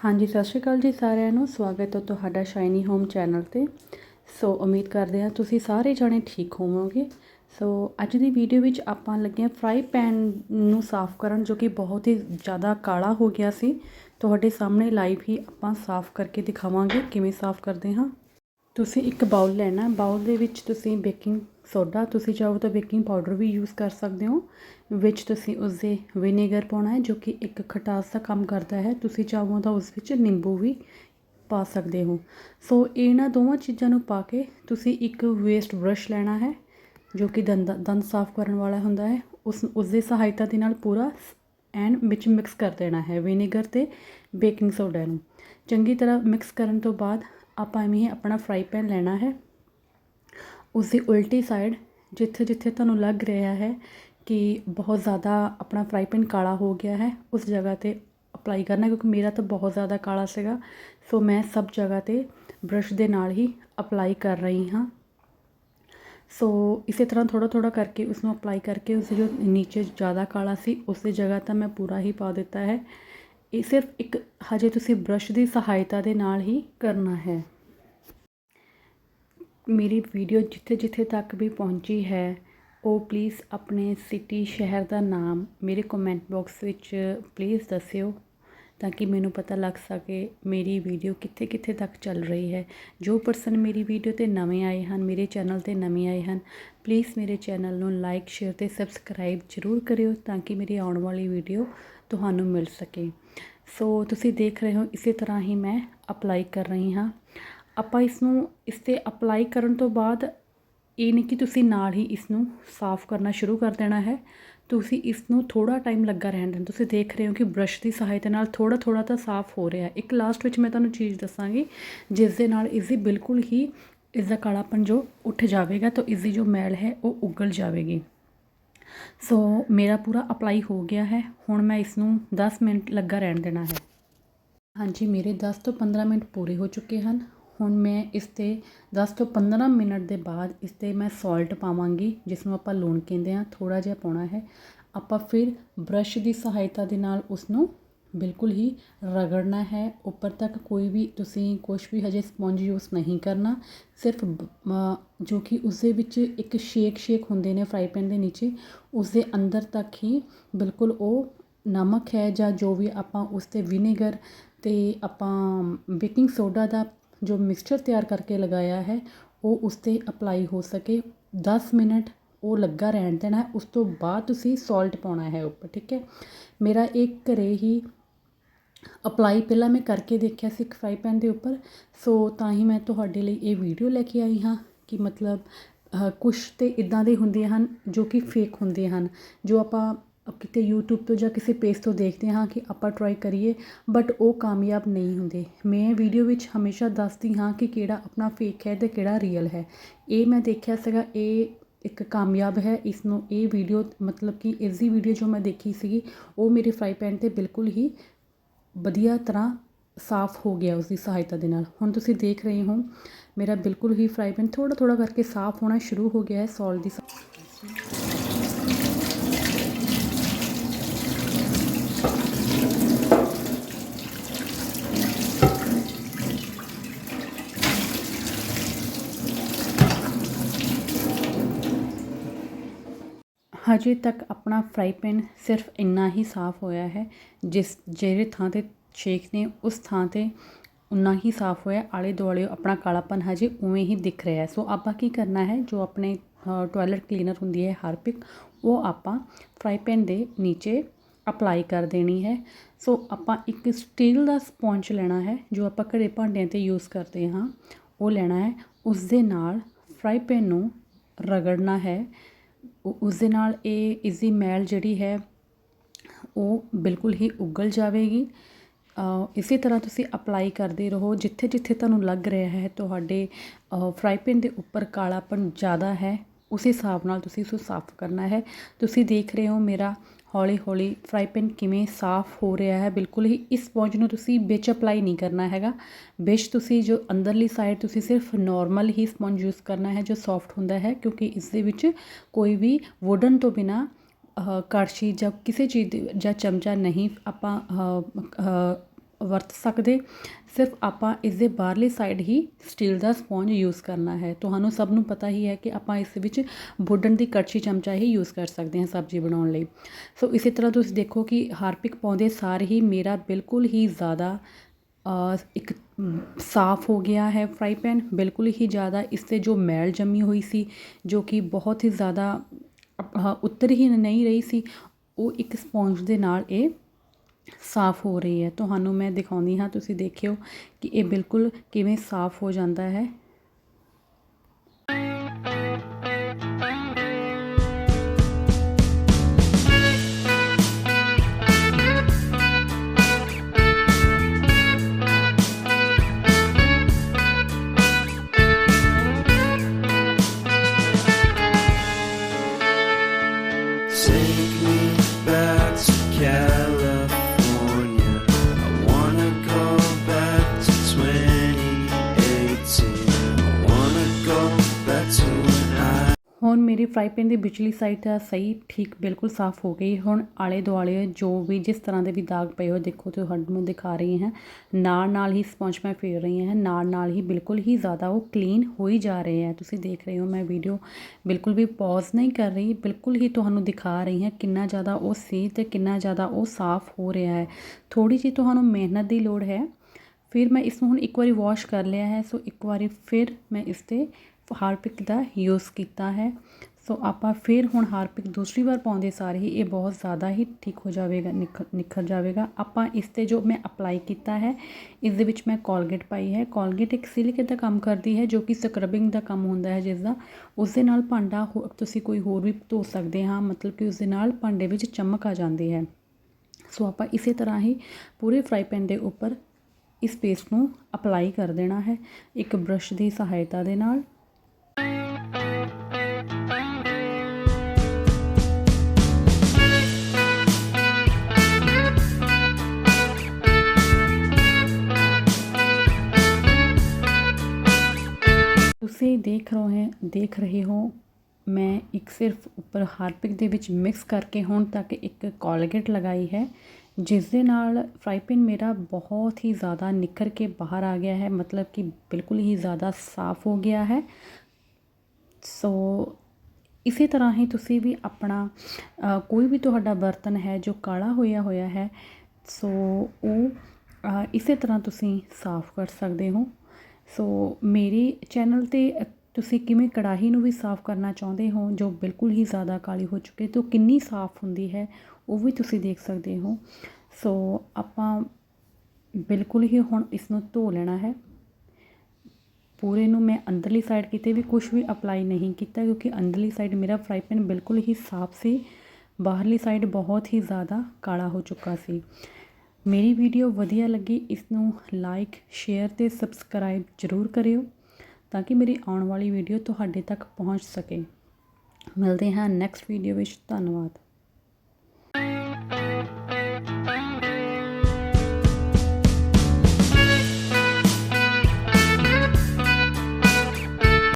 ਹਾਂਜੀ, ਸਤਿ ਸ਼੍ਰੀ ਅਕਾਲ ਜੀ ਸਾਰਿਆਂ ਨੂੰ। ਸਵਾਗਤ ਹੈ ਤੁਹਾਡਾ ਸ਼ਾਈਨੀ ਹੋਮ ਚੈਨਲ ਤੇ। ਸੋ, ਉਮੀਦ ਕਰਦੇ ਹਾਂ ਤੁਸੀਂ ਸਾਰੇ ਜਾਣੇ ਠੀਕ ਹੋਵੋਗੇ। ਸੋ, ਅੱਜ ਦੀ ਵੀਡੀਓ ਵਿੱਚ ਆਪਾਂ ਲੱਗੇ ਹਾਂ ਫਰਾਈ ਪੈਨ ਨੂੰ ਸਾਫ਼ ਕਰਨ, ਜੋ ਕਿ ਬਹੁਤ ਹੀ ਜ਼ਿਆਦਾ ਕਾਲਾ ਹੋ ਗਿਆ ਸੀ। ਤੁਹਾਡੇ ਸਾਹਮਣੇ ਲਾਈਵ ਹੀ ਆਪਾਂ ਸਾਫ਼ ਕਰਕੇ ਦਿਖਾਵਾਂਗੇ। ਕਿਵੇਂ ਸਾਫ਼ ਕਰਦੇ ਹਾਂ? ਤੁਸੀਂ ਇੱਕ ਬਾਉਲ ਲੈਣਾ ਬਾਉਲ ਦੇ ਵਿੱਚ ਤੁਸੀਂ ਬੇਕਿੰਗ ਸੋਡਾ, ਤੁਸੀਂ ਚਾਹੋ ਤਾਂ ਬੇਕਿੰਗ ਪਾਊਡਰ ਵੀ ਯੂਜ਼ ਕਰ ਸਕਦੇ ਹੋ, ਵਿੱਚ ਤੁਸੀਂ ਉਸ ਦੇ ਵਿਨੇਗਰ ਪਾਉਣਾ ਹੈ, ਜੋ ਕਿ ਇੱਕ ਖਟਾਸ ਦਾ ਕੰਮ ਕਰਦਾ ਹੈ। ਤੁਸੀਂ ਚਾਹੋ ਤਾਂ ਉਸ ਵਿੱਚ ਨਿੰਬੂ ਵੀ ਪਾ ਸਕਦੇ ਹੋ। ਸੋ ਇਹਨਾਂ ਦੋਵਾਂ ਚੀਜ਼ਾਂ ਨੂੰ ਪਾ ਕੇ ਤੁਸੀਂ ਇੱਕ ਵੇਸਟ ਬ੍ਰਸ਼ ਲੈਣਾ ਹੈ, ਜੋ ਕਿ ਦੰਦ ਦੰਦ ਸਾਫ਼ ਕਰਨ ਵਾਲਾ ਹੁੰਦਾ ਹੈ। ਉਸ ਉਸ ਦੀ ਸਹਾਇਤਾ ਦੇ ਨਾਲ ਪੂਰਾ ਐਨ ਵਿੱਚ ਮਿਕਸ ਕਰ ਦੇਣਾ ਹੈ ਵਿਨੇਗਰ ਤੇ ਬੇਕਿੰਗ ਸੋਡਾ ਨੂੰ। ਚੰਗੀ ਤਰ੍ਹਾਂ ਮਿਕਸ ਕਰਨ ਤੋਂ ਬਾਅਦ ਆਪਾਂ ਐਵੇਂ ਹੀ ਆਪਣਾ ਫਰਾਈ ਪੈਨ ਲੈਣਾ ਹੈ। ਉਸ ਦੀ ਉਲਟੀ ਸਾਈਡ ਜਿੱਥੇ ਜਿੱਥੇ ਤੁਹਾਨੂੰ ਲੱਗ ਰਿਹਾ ਹੈ ਕਿ ਬਹੁਤ ਜ਼ਿਆਦਾ ਆਪਣਾ ਫਰਾਈ ਪੈਨ ਕਾਲਾ ਹੋ ਗਿਆ ਹੈ ਉਸ ਜਗ੍ਹਾ ਤੇ ਅਪਲਾਈ ਕਰਨਾ ਕਿਉਂਕਿ ਮੇਰਾ ਤਾਂ ਬਹੁਤ ਜ਼ਿਆਦਾ ਕਾਲਾ ਸੀਗਾ ਸੋ ਮੈਂ ਸਭ ਜਗ੍ਹਾ ਤੇ ਬ੍ਰਸ਼ ਦੇ ਨਾਲ ਹੀ ਅਪਲਾਈ ਕਰ ਰਹੀ ਹਾਂ ਸੋ ਇਸੇ ਤਰ੍ਹਾਂ ਥੋੜਾ ਥੋੜਾ ਕਰਕੇ ਉਸ ਨੂੰ ਅਪਲਾਈ ਕਰਕੇ ਉਸ ਜੋ ਨੀਚੇ ਜ਼ਿਆਦਾ ਕਾਲਾ ਸੀ ਉਸ ਦੀ ਜਗ੍ਹਾ ਤਾਂ ਮੈਂ ਪੂਰਾ ਹੀ ਪਾ ਦਿੱਤਾ ਹੈ ਇਹ ਸਿਰਫ ਇੱਕ ਹਜੇ ਤੁਸੀਂ ਬ੍ਰਸ਼ ਦੀ ਸਹਾਇਤਾ ਦੇ ਨਾਲ ਹੀ ਕਰਨਾ ਹੈ ਮੇਰੀ ਵੀਡੀਓ ਜਿੱਥੇ ਜਿੱਥੇ ਤੱਕ ਵੀ ਪਹੁੰਚੀ ਹੈ, ਉਹ ਪਲੀਜ਼ ਆਪਣੇ ਸਿਟੀ ਸ਼ਹਿਰ ਦਾ ਨਾਮ ਮੇਰੇ ਕਮੈਂਟ ਬਾਕਸ ਵਿੱਚ ਪਲੀਜ਼ ਦੱਸਿਓ ਤਾਂ ਕਿ ਮੈਨੂੰ ਪਤਾ ਲੱਗ ਸਕੇ ਮੇਰੀ ਵੀਡੀਓ ਕਿੱਥੇ ਕਿੱਥੇ ਤੱਕ ਚੱਲ ਰਹੀ ਹੈ। ਜੋ ਪਰਸਨ ਮੇਰੀ ਵੀਡੀਓ ਤੇ ਨਵੇਂ ਆਏ ਹਨ, ਮੇਰੇ ਚੈਨਲ ਤੇ ਨਵੇਂ ਆਏ ਹਨ ਪਲੀਜ਼ ਮੇਰੇ ਚੈਨਲ ਨੂੰ ਲਾਈਕ ਸ਼ੇਅਰ ਤੇ ਸਬਸਕ੍ਰਾਈਬ ਜ਼ਰੂਰ ਕਰਿਓ ਤਾਂ ਕਿ ਮੇਰੀ ਆਉਣ ਵਾਲੀ ਵੀਡੀਓ ਤੁਹਾਨੂੰ ਮਿਲ ਸਕੇ। ਸੋ ਤੁਸੀਂ ਦੇਖ ਰਹੇ ਹੋ ਇਸੇ ਤਰ੍ਹਾਂ ਹੀ ਮੈਂ ਅਪਲਾਈ ਕਰ ਰਹੀ ਹਾਂ। ਆਪਾਂ ਇਸ ਨੂੰ ਇਸ ਤੇ ਅਪਲਾਈ ਕਰਨ ਤੋਂ ਬਾਅਦ ਇਹ ਨਹੀਂ ਕਿ ਤੁਸੀਂ ਨਾਲ ਹੀ ਇਸ ਨੂੰ ਸਾਫ਼ ਕਰਨਾ ਸ਼ੁਰੂ ਕਰ ਦੇਣਾ ਹੈ। ਤੁਸੀਂ ਇਸ ਨੂੰ ਥੋੜਾ ਟਾਈਮ ਲੱਗਾ ਰਹਿਣ ਦੇਣਾ। ਤੁਸੀਂ ਦੇਖ ਰਹੇ ਹੋ ਕਿ ਬ੍ਰਸ਼ ਦੀ ਸਹਾਇਤਾ ਨਾਲ ਥੋੜਾ ਥੋੜਾ ਤਾਂ ਸਾਫ਼ ਹੋ ਰਿਹਾ ਹੈ। ਇੱਕ ਲਾਸਟ ਵਿੱਚ ਮੈਂ ਤੁਹਾਨੂੰ ਚੀਜ਼ ਦੱਸਾਂਗੀ, ਜਿਸ ਦੇ ਨਾਲ ਇਸ ਦੀ ਬਿਲਕੁਲ ਹੀ ਇਸ ਦਾ ਕਾਲਾਪਨ ਜੋ ਉੱਠ ਜਾਵੇਗਾ, ਤਾਂ ਇਸ ਦੀ ਜੋ ਮੈਲ ਹੈ ਉਹ ਉਗਲ ਜਾਵੇਗੀ। ਸੋ ਮੇਰਾ ਪੂਰਾ ਅਪਲਾਈ ਹੋ ਗਿਆ ਹੈ। ਹੁਣ ਮੈਂ ਇਸ ਨੂੰ 10 ਮਿੰਟ ਲੱਗਾ ਰਹਿਣ ਦੇਣਾ ਹੈ। ਹਾਂਜੀ, ਮੇਰੇ 10 ਤੋਂ 15 ਮਿੰਟ ਪੂਰੇ ਹੋ ਚੁੱਕੇ ਹਨ। ਹੁਣ ਮੈਂ ਇਸ ਤੇ 10 ਤੋਂ 15 ਮਿੰਟ ਦੇ ਬਾਅਦ ਇਸ ਤੇ ਮੈਂ ਸਾਲਟ ਪਾਵਾਂਗੀ ਜਿਸ ਨੂੰ ਆਪਾਂ ਲੂਣ ਕਹਿੰਦੇ ਆ ਥੋੜਾ ਜਿਹਾ ਪਾਉਣਾ ਹੈ। ਆਪਾਂ ਫਿਰ ਬ੍ਰਸ਼ ਦੀ ਸਹਾਇਤਾ ਦੇ ਨਾਲ ਉਸ ਨੂੰ ਬਿਲਕੁਲ ਹੀ ਰਗੜਨਾ ਹੈ। ਉੱਪਰ ਤੱਕ ਕੋਈ ਵੀ ਤੁਸੀਂ ਕੁਝ ਵੀ ਹਜੇ ਸਪੰਜ ਯੂਜ਼ ਨਹੀਂ ਕਰਨਾ, ਸਿਰਫ ਜੋ ਕਿ ਉਸ ਦੇ ਵਿੱਚ ਇੱਕ ਸ਼ੇਕ ਸ਼ੇਕ ਹੁੰਦੇ ਨੇ ਫਰਾਈ ਪੈਨ ਦੇ ਨੀਚੇ ਉਸ ਦੇ ਅੰਦਰ ਤੱਕ ਹੀ ਬਿਲਕੁਲ ਉਹ ਨਮਕ ਹੈ ਜਾਂ ਜੋ ਵੀ ਆਪਾਂ ਉਸ ਤੇ ਵਿਨੇਗਰ ਤੇ ਆਪਾਂ ਬੇਕਿੰਗ ਸੋਡਾ ਦਾ ਜੋ ਮਿਕਸਚਰ ਤਿਆਰ ਕਰਕੇ ਲਗਾਇਆ ਹੈ, ਉਹ ਉਸ ਤੇ ਅਪਲਾਈ ਹੋ ਸਕੇ। 10 ਮਿੰਟ ਉਹ ਲੱਗਾ ਰਹਿਣ ਦੇਣਾ, ਉਸ ਤੋਂ ਬਾਅਦ ਤੁਸੀਂ ਸੋਲਟ ਪਾਉਣਾ ਹੈ ਉੱਪਰ, ਠੀਕ ਹੈ? ਮੇਰਾ ਇੱਕ ਘਰੇ ਹੀ ਅਪਲਾਈ ਪਹਿਲਾਂ ਮੈਂ ਕਰਕੇ ਦੇਖਿਆ ਸੀ ਇੱਕ ਫਰਾਈ ਪੈਨ ਦੇ ਉੱਪਰ, ਸੋ ਤਾਂ ਹੀ ਮੈਂ ਤੁਹਾਡੇ ਲਈ ਇਹ ਵੀਡੀਓ ਲੈ ਕੇ ਆਈ ਹਾਂ ਕਿ ਮਤਲਬ ਕੁਛ ਤੇ ਇਦਾਂ ਦੇ ਹੁੰਦੇ ਹਨ ਜੋ ਕਿ ਫੇਕ ਹੁੰਦੇ ਹਨ, ਜੋ ਆਪਾਂ ਕਿਤੇ YouTube ਤੋਂ ਜਾਂ ਕਿਸੇ ਪੇਜ ਤੋਂ ਦੇਖਦੇ ਹਾਂ ਕਿ ਆਪਾਂ ਟਰਾਈ ਕਰੀਏ ਬਟ ਉਹ ਕਾਮਯਾਬ ਨਹੀਂ ਹੁੰਦੇ। ਮੈਂ ਵੀਡੀਓ ਵਿੱਚ ਹਮੇਸ਼ਾ ਦੱਸਦੀ ਹਾਂ ਕਿ ਕਿਹੜਾ ਆਪਣਾ ਫੇਕ ਹੈ ਤੇ ਕਿਹੜਾ ਰੀਅਲ ਹੈ। ਇਹ ਮੈਂ ਦੇਖਿਆ ਸੀਗਾ, ਇਹ ਇੱਕ ਕਾਮਯਾਬ ਹੈ। ਇਸ ਨੂੰ ਇਹ ਵੀਡੀਓ ਮਤਲਬ ਕਿ ਇਸ ਦੀ ਵੀਡੀਓ ਜੋ ਮੈਂ ਦੇਖੀ ਸੀਗੀ, ਉਹ ਮੇਰੇ ਫਰਾਈ ਪੈਨ ਤੇ ਬਿਲਕੁਲ ਹੀ ਵਧੀਆ ਤਰ੍ਹਾਂ ਸਾਫ਼ ਹੋ ਗਿਆ ਉਸ ਦੀ ਸਹਾਇਤਾ ਦੇ ਨਾਲ। ਹੁਣ ਤੁਸੀਂ ਦੇਖ ਰਹੇ ਹੋ, ਮੇਰਾ ਬਿਲਕੁਲ ਹੀ ਫਰਾਈ ਪੈਨ ਥੋੜਾ ਥੋੜਾ ਕਰਕੇ ਸਾਫ਼ ਹੋਣਾ ਸ਼ੁਰੂ ਹੋ ਗਿਆ ਹੈ ਸੌਲਟ ਦੀ ਹਜੇ ਤੱਕ ਆਪਣਾ ਫਰਾਈ ਪੈਨ ਸਿਰਫ ਇੰਨਾ ਹੀ ਸਾਫ਼ ਹੋਇਆ ਹੈ, ਜਿਸ, ਜਿਹੜੇ ਥਾਂ ਤੇ ਛੇਕ ਨੇ, ਉਸ ਥਾਂ ਤੇ ਉਨਾ ਹੀ ਸਾਫ਼ ਹੋਇਆ। ਆਲੇ ਦੁਆਲੇ ਆਪਣਾ ਕਾਲਾਪਨ ਹਜੇ ਉਵੇਂ ਹੀ ਦਿਖ ਰਿਹਾ ਸੋ ਆਪਾਂ ਕੀ ਕਰਨਾ ਹੈ, ਜੋ ਆਪਣੇ ਟਾਇਲਟ ਕਲੀਨਰ ਹੁੰਦੀ ਹੈ ਹਾਰਪਿਕ, ਉਹ ਆਪਾਂ ਫਰਾਈ ਪੈਨ ਦੇ ਨੀਚੇ ਅਪਲਾਈ ਕਰ ਦੇਣੀ ਹੈ। ਸੋ ਆਪਾਂ ਇੱਕ ਸਟੀਲ ਦਾ ਸਪੌਂਜ ਲੈਣਾ ਹੈ, ਜੋ ਆਪਾਂ ਘਰੇ ਭਾਂਡਿਆਂ ਤੇ ਯੂਜ਼ ਕਰਦੇ ਹਾਂ। ਉਹ ਲੈਣਾ ਹੈ ਉਸ ਦੇ ਨਾਲ ਫਰਾਈ ਪੈਨ ਨੂੰ ਰਗੜਨਾ ਹੈ। ਉਸ ਦੇ ਨਾਲ ਇਹ, ਇਸਦੀ ਮੈਲ ਜਿਹੜੀ ਹੈ, ਉਹ ਬਿਲਕੁਲ ਹੀ ਉਗਲ ਜਾਵੇਗੀ। ਇਸੇ ਤਰ੍ਹਾਂ ਤੁਸੀਂ ਅਪਲਾਈ ਕਰਦੇ ਰਹੋ। ਜਿੱਥੇ ਜਿੱਥੇ ਤੁਹਾਨੂੰ ਲੱਗ ਰਿਹਾ ਹੈ, ਤੁਹਾਡੇ ਫਰਾਈ ਪੈਨ ਦੇ ਉੱਪਰ ਕਾਲਾਪਨ ਜ਼ਿਆਦਾ ਹੈ, ਉਸ ਹਿਸਾਬ ਨਾਲ ਤੁਸੀਂ ਇਸ ਨੂੰ ਸਾਫ਼ ਕਰਨਾ ਹੈ। ਤੁਸੀਂ ਦੇਖ ਰਹੇ ਹੋ ਮੇਰਾ ਹੌਲੀ ਹੌਲੀ ਫਰਾਈ ਪੈਨ ਕਿਵੇਂ ਸਾਫ਼ ਹੋ ਰਿਹਾ ਹੈ, ਬਿਲਕੁਲ ਹੀ ਇਸ ਸਪੌਂਜ ਨੂੰ ਤੁਸੀਂ ਵਿੱਚ ਅਪਲਾਈ ਨਹੀਂ ਕਰਨਾ ਹੈਗਾ। ਵਿੱਚ ਤੁਸੀਂ ਜੋ ਅੰਦਰਲੀ ਸਾਈਡ ਤੁਸੀਂ ਸਿਰਫ ਨਾਰਮਲ ਹੀ ਸਪੌਂਜ ਯੂਜ਼ ਕਰਨਾ ਹੈ, ਜੋ ਸੌਫਟ ਹੁੰਦਾ ਹੈ, ਕਿਉਂਕਿ ਇਸ ਦੇ ਵਿੱਚ ਕੋਈ ਵੀ ਵੁਡਨ ਤੋਂ ਬਿਨਾ ਕੜਛੀ ਜਾਂ ਕਿਸੇ ਚੀਜ਼ ਜਾਂ ਚਮਚਾ ਨਹੀਂ ਆਪਾਂ ਵਰਤ ਸਕਦੇ। ਸਿਰਫ ਆਪਾਂ ਇਸ ਦੇ ਬਾਹਰਲੀ ਸਾਈਡ ਹੀ ਸਟੀਲ ਦਾ ਸਪੌਂਜ ਯੂਜ਼ ਕਰਨਾ ਹੈ। ਤੁਹਾਨੂੰ ਸਭ ਨੂੰ ਪਤਾ ਹੀ ਹੈ ਕਿ ਆਪਾਂ ਇਸ ਵਿੱਚ ਵੁਡਨ ਦੀ ਕੜਛੀ ਚਮਚਾ ਹੀ ਯੂਜ਼ ਕਰ ਸਕਦੇ ਹਾਂ ਸਬਜ਼ੀ ਬਣਾਉਣ ਲਈ। ਸੋ ਇਸੇ ਤਰ੍ਹਾਂ ਤੁਸੀਂ ਦੇਖੋ ਕਿ ਹਾਰਪਿਕ ਪਾਉਂਦੇ ਸਾਰ ਹੀ ਮੇਰਾ ਬਿਲਕੁਲ ਹੀ ਜ਼ਿਆਦਾ ਇੱਕ ਸਾਫ਼ ਹੋ ਗਿਆ ਹੈ ਫਰਾਈ ਪੈਨ ਬਿਲਕੁਲ ਹੀ ਜ਼ਿਆਦਾ ਇਸ 'ਤੇ ਜੋ ਮੈਲ ਜੰਮੀ ਹੋਈ ਸੀ, ਜੋ ਕਿ ਬਹੁਤ ਹੀ ਜ਼ਿਆਦਾ ਉੱਤਰ ਹੀ ਨਹੀਂ ਰਹੀ ਸੀ, ਉਹ ਇੱਕ ਸਪੌਂਜ ਦੇ ਨਾਲ ਇਹ ਸਾਫ਼ ਹੋ ਰਹੀ ਹੈ। ਤੁਹਾਨੂੰ ਮੈਂ ਦਿਖਾਉਂਦੀ ਹਾਂ, ਤੁਸੀਂ ਦੇਖਿਓ ਕਿ ਇਹ ਬਿਲਕੁਲ ਕਿਵੇਂ ਸਾਫ਼ ਹੋ ਜਾਂਦਾ ਹੈ। Take me ਮੇਰੀ ਫਰਾਈ ਪੈਨ ਦੀ ਵਿਚਲੀ ਸਾਈਡ ਤਾਂ ਸਹੀ ਠੀਕ ਬਿਲਕੁਲ ਸਾਫ਼ ਹੋ ਗਈ। ਹੁਣ ਆਲੇ ਦੁਆਲੇ ਜੋ ਵੀ ਜਿਸ ਤਰ੍ਹਾਂ ਦੇ ਵੀ ਦਾਗ ਪਏ ਹੋ ਦੇਖੋ ਤੁਹਾਨੂੰ ਦਿਖਾ ਰਹੀ ਹਾਂ। ਨਾਲ ਨਾਲ ਹੀ ਸਪੌਂਜ ਮੈਂ ਫੇਰ ਰਹੀ ਹਾਂ। ਨਾਲ ਨਾਲ ਹੀ ਬਿਲਕੁਲ ਹੀ ਜ਼ਿਆਦਾ ਉਹ ਕਲੀਨ ਹੋਈ ਜਾ ਰਹੇ ਹੈ। ਤੁਸੀਂ ਦੇਖ ਰਹੇ ਹੋ ਮੈਂ ਵੀਡੀਓ ਬਿਲਕੁਲ ਵੀ ਪੌਜ਼ ਨਹੀਂ ਕਰ ਰਹੀ। ਬਿਲਕੁਲ ਹੀ ਤੁਹਾਨੂੰ ਦਿਖਾ ਰਹੀ ਹਾਂ ਕਿੰਨਾ ਜ਼ਿਆਦਾ ਉਹ ਸੀ ਤੇ ਕਿੰਨਾ ਜ਼ਿਆਦਾ ਉਹ ਸਾਫ਼ ਹੋ ਰਿਹਾ ਹੈ। ਥੋੜੀ ਜਿਹੀ ਤੁਹਾਨੂੰ ਮਿਹਨਤ ਦੀ ਲੋੜ ਹੈ। ਫਿਰ ਮੈਂ ਇਸ ਨੂੰ ਹੁਣ ਇੱਕ ਵਾਰੀ ਵਾਸ਼ ਕਰ ਲਿਆ ਹੈ। ਸੋ ਇੱਕ ਵਾਰੀ ਫਿਰ ਮੈਂ ਇਸ 'ਤੇ ਹਾਰਪਿਕ ਦਾ ਯੂਜ਼ ਕੀਤਾ ਹੈ। ਸੋ ਆਪਾਂ ਫਿਰ ਹੁਣ ਹਾਰਪਿਕ ਦੂਸਰੀ ਵਾਰ ਪਾਉਂਦੇ ਸਾਰ ਹੀ ਇਹ ਬਹੁਤ ਜ਼ਿਆਦਾ ਹੀ ਠੀਕ ਹੋ ਜਾਵੇਗਾ ਨਿਖਰ ਨਿਖਰ ਜਾਵੇਗਾ। ਆਪਾਂ ਇਸ 'ਤੇ ਜੋ ਮੈਂ ਅਪਲਾਈ ਕੀਤਾ ਹੈ, ਇਸ ਦੇ ਵਿੱਚ ਮੈਂ ਕੋਲਗੇਟ ਪਾਈ ਹੈ। ਕੋਲਗੇਟ ਇੱਕ ਸਿਲਿਕੇ ਦਾ ਕੰਮ ਕਰਦੀ ਹੈ, ਜੋ ਕਿ ਸਕਰਬਿੰਗ ਦਾ ਕੰਮ ਹੁੰਦਾ ਹੈ ਜਿਸ ਦਾ ਉਸ ਦੇ ਨਾਲ ਭਾਂਡਾ ਹੋ- ਤੁਸੀਂ ਕੋਈ ਹੋਰ ਵੀ ਧੋ ਸਕਦੇ ਹਾਂ, ਮਤਲਬ ਕਿ ਉਸ ਦੇ ਨਾਲ ਭਾਂਡੇ ਵਿੱਚ ਚਮਕ ਆ ਜਾਂਦੀ ਹੈ। ਸੋ ਆਪਾਂ ਇਸੇ ਤਰ੍ਹਾਂ ਹੀ ਪੂਰੇ ਫਰਾਈ ਪੈਨ ਦੇ ਉੱਪਰ ਇਸ ਪੇਸਟ ਨੂੰ ਅਪਲਾਈ ਕਰ ਦੇਣਾ ਹੈ, ਇੱਕ ਬ੍ਰਸ਼ ਦੀ ਸਹਾਇਤਾ ਦੇ ਨਾਲ। ਤੁਸੀਂ ਦੇਖ ਰਹੇ ਹੋ ਦੇਖ ਰਹੇ ਹੋ, ਮੈਂ ਇੱਕ ਸਿਰਫ ਉੱਪਰ ਹਾਰਪਿਕ ਦੇ ਵਿੱਚ ਮਿਕਸ ਕਰਕੇ ਹੁਣ ਤੱਕ ਇੱਕ ਕੋਲਗੇਟ ਲਗਾਈ ਹੈ, ਜਿਸ ਦੇ ਨਾਲ ਫਰਾਈ ਪੈਨ ਮੇਰਾ ਬਹੁਤ ਹੀ ਜ਼ਿਆਦਾ ਨਿਖਰ ਕੇ ਬਾਹਰ ਆ ਗਿਆ ਹੈ, ਮਤਲਬ ਕਿ ਬਿਲਕੁਲ ਹੀ ਜ਼ਿਆਦਾ ਸਾਫ਼ ਹੋ ਗਿਆ ਹੈ। ਸੋ ਇਸੇ ਤਰ੍ਹਾਂ ਹੀ ਤੁਸੀਂ ਵੀ ਆਪਣਾ ਕੋਈ ਵੀ ਤੁਹਾਡਾ ਬਰਤਨ ਹੈ ਜੋ ਕਾਲਾ ਹੋਇਆ ਹੋਇਆ ਹੈ ਸੋ ਉਹ ਇਸੇ ਤਰ੍ਹਾਂ ਤੁਸੀਂ ਸਾਫ਼ ਕਰ ਸਕਦੇ ਹੋ। ਸੋ ਮੇਰੀ ਚੈਨਲ ਤੇ ਤੁਸੀਂ ਕਿਵੇਂ ਕੜਾਹੀ ਨੂੰ ਵੀ ਸਾਫ਼ ਕਰਨਾ ਚਾਹੁੰਦੇ ਹੋ, ਜੋ ਬਿਲਕੁਲ ਹੀ ਜ਼ਿਆਦਾ ਕਾਲੀ ਹੋ ਚੁੱਕੀ ਹੈ ਤੇ ਉਹ ਕਿੰਨੀ ਸਾਫ਼ ਹੁੰਦੀ ਹੈ, ਉਹ ਵੀ ਤੁਸੀਂ ਦੇਖ ਸਕਦੇ ਹੋ। ਸੋ ਆਪਾਂ ਬਿਲਕੁਲ ਹੀ ਹੁਣ ਇਸ ਨੂੰ ਧੋ ਲੈਣਾ ਹੈ। ਪੂਰੇ ਨੂੰ ਮੈਂ ਅੰਦਰਲੀ ਸਾਈਡ ਕਿਤੇ ਵੀ ਕੁਝ ਵੀ ਅਪਲਾਈ ਨਹੀਂ ਕੀਤਾ, ਕਿਉਂਕਿ ਅੰਦਰਲੀ ਸਾਈਡ ਮੇਰਾ ਫਰਾਈ ਪੈਨ ਬਿਲਕੁਲ ਹੀ ਸਾਫ਼ ਸੀ। ਬਾਹਰਲੀ ਸਾਈਡ ਬਹੁਤ ਹੀ ਜ਼ਿਆਦਾ ਕਾਲਾ ਹੋ ਚੁੱਕਾ ਸੀ। ਮੇਰੀ ਵੀਡੀਓ ਵਧੀਆ ਲੱਗੀ ਇਸ ਨੂੰ ਲਾਈਕ ਸ਼ੇਅਰ ਤੇ ਸਬਸਕ੍ਰਾਈਬ ਜ਼ਰੂਰ ਕਰਿਓ ਤਾਂ ਕਿ ਮੇਰੀ ਆਉਣ ਵਾਲੀ ਵੀਡੀਓ ਤੁਹਾਡੇ ਤੱਕ ਪਹੁੰਚ ਸਕੇ। ਮਿਲਦੇ ਹਾਂ ਨੈਕਸਟ ਵੀਡੀਓ ਵਿੱਚ, ਧੰਨਵਾਦ।